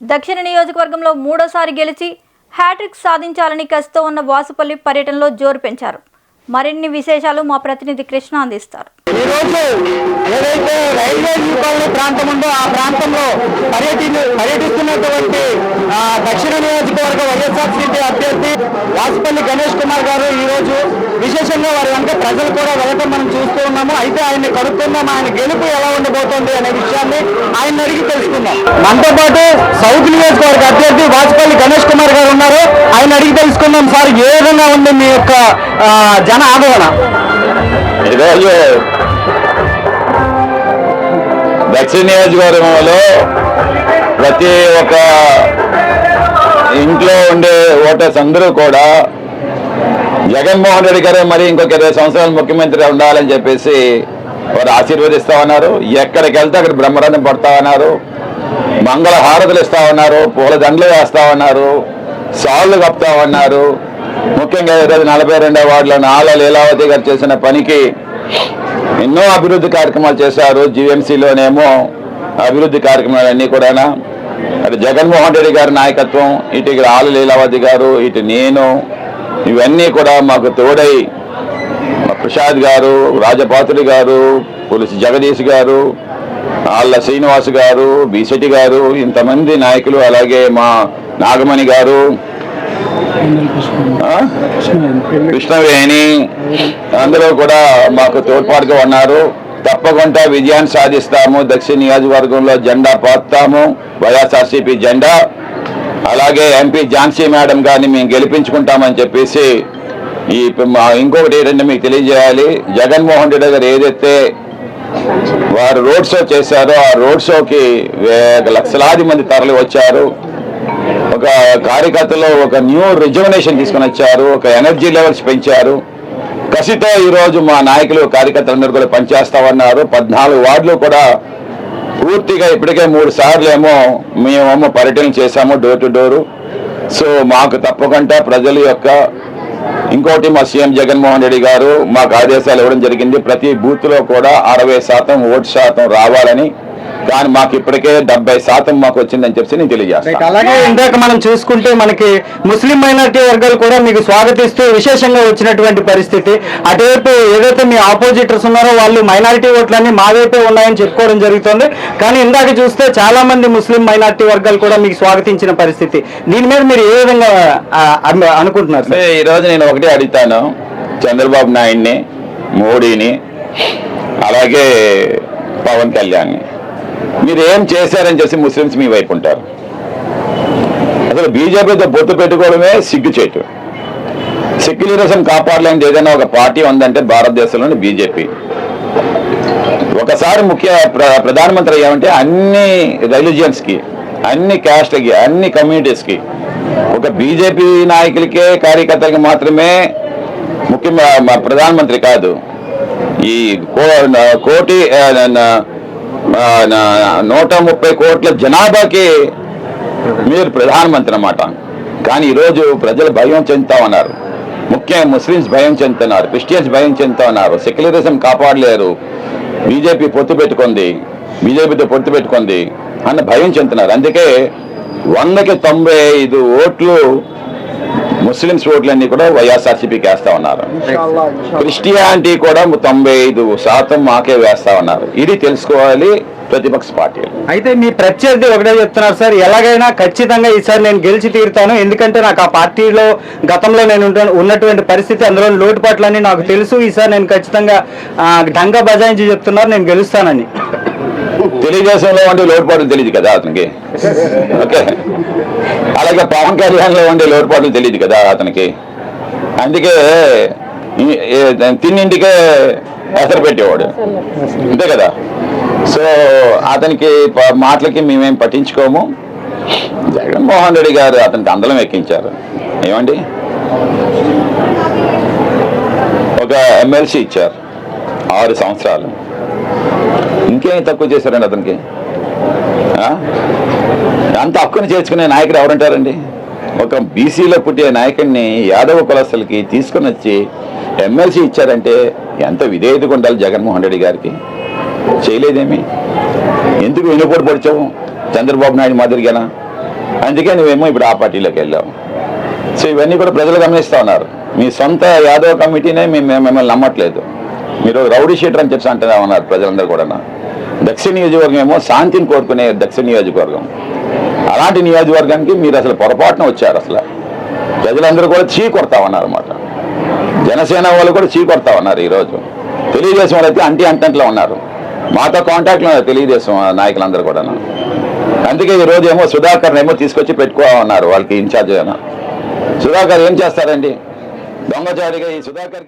దక్షిణ నియోజకవర్గంలో మూడోసారి గెలిచి హ్యాట్రిక్ సాధించాలని కసితో ఉన్న వాసుపల్లి పర్యటనలో జోరు పెంచారు. మరిన్ని విశేషాలు మా ప్రతినిధి కృష్ణ అందిస్తారు. ఈరోజు ఏదైతే రైల్వే న్యూ ప్రాంతం ఉందో ఆ ప్రాంతంలో పర్యటి పర్యటిస్తున్నటువంటి దక్షిణ నియోజకవర్గ వైఎస్ఆర్సీపీ అభ్యర్థి వాసుపల్లి గణేష్ కుమార్ గారు ఈ రోజు విశేషంగా వారి వెనక ప్రజలు కూడా వెళ్ళటం మనం చూస్తూ ఉన్నాము. అయితే ఆయన్ని కనుక్కుందాం ఆయన గెలుపు ఎలా ఉండబోతోంది అనే విషయాన్ని ఆయన అడిగి తెలుసుకుందాం. మనతో పాటు సౌత్ నియోజకవర్గ అభ్యర్థి వాజ్పేయి గణేష్ కుమార్ గారు ఉన్నారు. ఆయన అడిగి తెలుసుకుందాం సార్ ఏ విధంగా ఉంది మీ యొక్క జన ఆదరణ ఈరోజు దక్షిణ నియోజకవర్గంలో ప్రతి ఒక్క ఇంట్లో ఉండే ఓటర్స్ అందరూ కూడా జగన్మోహన్ రెడ్డి గారు మరి ఇంకొక ఇరవై సంవత్సరాలు ముఖ్యమంత్రి ఉండాలని చెప్పేసి వారు ఆశీర్వదిస్తా ఉన్నారు. ఎక్కడికి వెళ్తే అక్కడ బ్రహ్మరథం పడతా ఉన్నారు. మంగళ హారతులు ఇస్తా ఉన్నారు. పూల దండలు వేస్తా ఉన్నారు. సాళ్ళు కప్తా ఉన్నారు. ముఖ్యంగా ఈరోజు నలభై రెండవ వార్డులో నాల లీలావతి గారు చేసిన పనికి ఎన్నో అభివృద్ధి కార్యక్రమాలు చేశారు. జీవీఎంసీలోనేమో అభివృద్ధి కార్యక్రమాలన్నీ కూడా అది జగన్మోహన్ రెడ్డి గారి నాయకత్వం ఇటు ఇక్కడ ఆల లీలావతి గారు ఇటు నేను ఇవన్నీ కూడా మాకు తోడై ప్రసాద్ గారు రాజపాత్రుడి గారు పులిసి జగదీష్ గారు ఆళ్ళ శ్రీనివాస్ గారు బిశెట్టి గారు ఇంతమంది నాయకులు అలాగే మా నాగమణి గారు కృష్ణవేణి అందరూ కూడా మాకు తోడ్పాటుగా ఉన్నారు. తప్పకుండా విజయాన్ని సాధిస్తాము. దక్షిణ నియోజకవర్గంలో జెండా పాతాము వైఎస్ఆర్సీపీ జెండా. అలాగే ఎంపీ ఝాన్సీ మేడం గారిని మేము గెలిపించుకుంటామని చెప్పేసి ఈ మా ఇంకొకటి ఏంటంటే మీకు తెలియజేయాలి. జగన్మోహన్ రెడ్డి గారు ఏదైతే వారు రోడ్ షో చేశారో ఆ రోడ్ షోకి లక్షలాది మంది తరలి వచ్చారు. ఒక కార్యకర్తలో ఒక న్యూ రిజర్వనేషన్ తీసుకొని వచ్చారు. ఒక ఎనర్జీ లెవెల్స్ పెంచారు. కసితో ఈ రోజు మా నాయకులు కార్యకర్తలందరూ కూడా పనిచేస్తామన్నారు. పద్నాలుగు వార్డులు కూడా పూర్తిగా ఇప్పటికే మూడు సార్లు ఏమో మేమేమో పర్యటన చేశాము డోర్ టు డోరు సో మాకు తప్పకుండా ప్రజల యొక్క ఇంకోటి మా సీఎం జగన్మోహన్ రెడ్డి గారు మాకు ఆదేశాలు ఇవ్వడం జరిగింది. ప్రతి బూత్లో కూడా అరవై శాతం ఓటు శాతం రావాలని కానీ మాకు ఇప్పటికే డెబ్బై శాతం మాకు వచ్చిందని చెప్పి నేను తెలియజేస్తాను. అలాగే ఇందాక మనం చూసుకుంటే మనకి ముస్లిం మైనారిటీ వర్గాలు కూడా మీకు స్వాగతిస్తూ విశేషంగా వచ్చినటువంటి పరిస్థితి. అటువైపు ఏదైతే మీ ఆపోజిటర్స్ ఉన్నారో వాళ్ళు మైనారిటీ ఓట్లన్నీ మా వైపే ఉన్నాయని చెప్పుకోవడం జరుగుతుంది. కానీ ఇందాక చూస్తే చాలా మంది ముస్లిం మైనారిటీ వర్గాలు కూడా మీకు స్వాగతించిన పరిస్థితి. దీని మీద మీరు ఏ విధంగా అనుకుంటున్నారు? సార్? అంటే ఈరోజు నేను ఒకటే అడుగుతాను. చంద్రబాబు నాయుడిని మోడీని అలాగే పవన్ కళ్యాణ్ని. మీరు ఏం చేశారని చెప్పి ముస్లిమ్స్ మీ వైపు ఉంటారు. అసలు బీజేపీతో పొత్తు పెట్టుకోవడమే సిగ్గుచేటు సెక్యులరిజం కాపాడలేని ఏదైనా ఒక పార్టీ ఉందంటే భారతదేశంలోని బీజేపీ. ఒకసారి ముఖ్య ప్రధానమంత్రి అయ్యామంటే అన్ని రిలీజియన్స్కి అన్ని క్యాస్ట్లకి అన్ని కమ్యూనిటీస్కి ఒక బీజేపీ నాయకులకే కార్యకర్తలకి మాత్రమే ముఖ్య ప్రధానమంత్రి కాదు. ఈ కోటి నూట ముప్పై కోట్ల జనాభాకి మీరు ప్రధానమంత్రి అన్నమాట. కానీ ఈరోజు ప్రజలు భయం చెందుతా ఉన్నారు. ముఖ్యంగా ముస్లిమ్స్ భయం చెందుతున్నారు క్రిస్టియన్స్ భయం చెందుతా ఉన్నారు. సెక్యులరిజం కాపాడలేరు. బీజేపీ పొత్తు పెట్టుకుంది బీజేపీతో పొత్తు పెట్టుకుంది అన్న భయం చెందుతున్నారు. అందుకే వందకి తొంభై ఐదు ఓట్లు ముస్లిమ్స్ ఓట్లన్నీ కూడా వైఎస్ఆర్సీపీకి వేస్తా ఉన్నారు. క్రిస్టియానిటీ కూడా తొంభై ఐదు శాతం మాకే వేస్తా ఉన్నారు. ఇది తెలుసుకోవాలి ప్రతిపక్ష పార్టీలు. అయితే మీ ప్రత్యర్థి ఒకటే చెప్తున్నారు సార్ ఎలాగైనా ఖచ్చితంగా ఈసారి నేను గెలిచి తీరుతాను. ఎందుకంటే నాకు ఆ పార్టీలో గతంలో నేను ఉన్నటువంటి పరిస్థితి అందులో లోటుపాట్లన్నీ నాకు తెలుసు. ఈసారి నేను ఖచ్చితంగా ఢంగా బజాయించి చెప్తున్నారు నేను గెలుస్తానని. తెలుగుదేశంలో ఉండే లోటుపాట్లు తెలియదు కదా అతనికి. ఓకే. అలాగే పవన్ కళ్యాణ్లో ఉండే లోటుపాట్లు తెలియదు కదా అతనికి. అందుకే తిన్నింటికే ఎసరు పెట్టేవాడు. అంతే కదా. సో అతనికి మాటలకి మేమేం పట్టించుకోము. జగన్మోహన్ రెడ్డి గారు అతనికి అందలం ఎక్కించారు. ఏమండి? ఒక ఎమ్మెల్సీ ఇచ్చారు. ఆరు సంవత్సరాలు. ఇంకేం తక్కువ చేశారండి అతనికి? అంత హక్కుని చేర్చుకునే నాయకుడు ఎవరంటారండి? ఒక బీసీలో పుట్టే నాయకుడిని యాదవ కులస్తులకి తీసుకుని వచ్చి ఎమ్మెల్సీ ఇచ్చారంటే ఎంత విధేయతగా ఉండాలి జగన్మోహన్ రెడ్డి గారికి? చేయలేదేమి? ఎందుకు వెనుపోటు పడిచావు చంద్రబాబు నాయుడు మాదిరిగానా? అందుకే నువ్వేమో ఇప్పుడు ఆ పార్టీలోకి వెళ్ళావు. సో ఇవన్నీ కూడా ప్రజలు గమనిస్తూ ఉన్నారు. మీ సొంత యాదవ్ కమిటీనే మేము మేము మిమ్మల్ని నమ్మట్లేదు. మీరు రౌడీ షీటర్ అని చెప్పి అంటున్నా ఉన్నారు ప్రజలందరూ కూడా దక్షిణ నియోజకవర్గం ఏమో శాంతిని కోరుకునే దక్షిణ నియోజకవర్గం. అలాంటి నియోజకవర్గానికి మీరు అసలు పొరపాటున వచ్చారు అసలు. ప్రజలందరూ కూడా చీ కొడతా ఉన్నారు జనసేన వాళ్ళు కూడా చీ కొడతా ఉన్నారు ఈరోజు. తెలుగుదేశం వాళ్ళు అయితే అంటి అంటంట్లో ఉన్నారు. మాతో కాంటాక్ట్లో ఉన్నారు తెలుగుదేశం నాయకులందరూ కూడా అందుకే ఈ రోజు ఏమో సుధాకర్ ఏమో తీసుకొచ్చి పెట్టుకోమన్నారు వాళ్ళకి ఇన్ఛార్జ్ సుధాకర్ ఏం చేస్తారండి? దొంగచారిగా ఈ సుధాకర్కి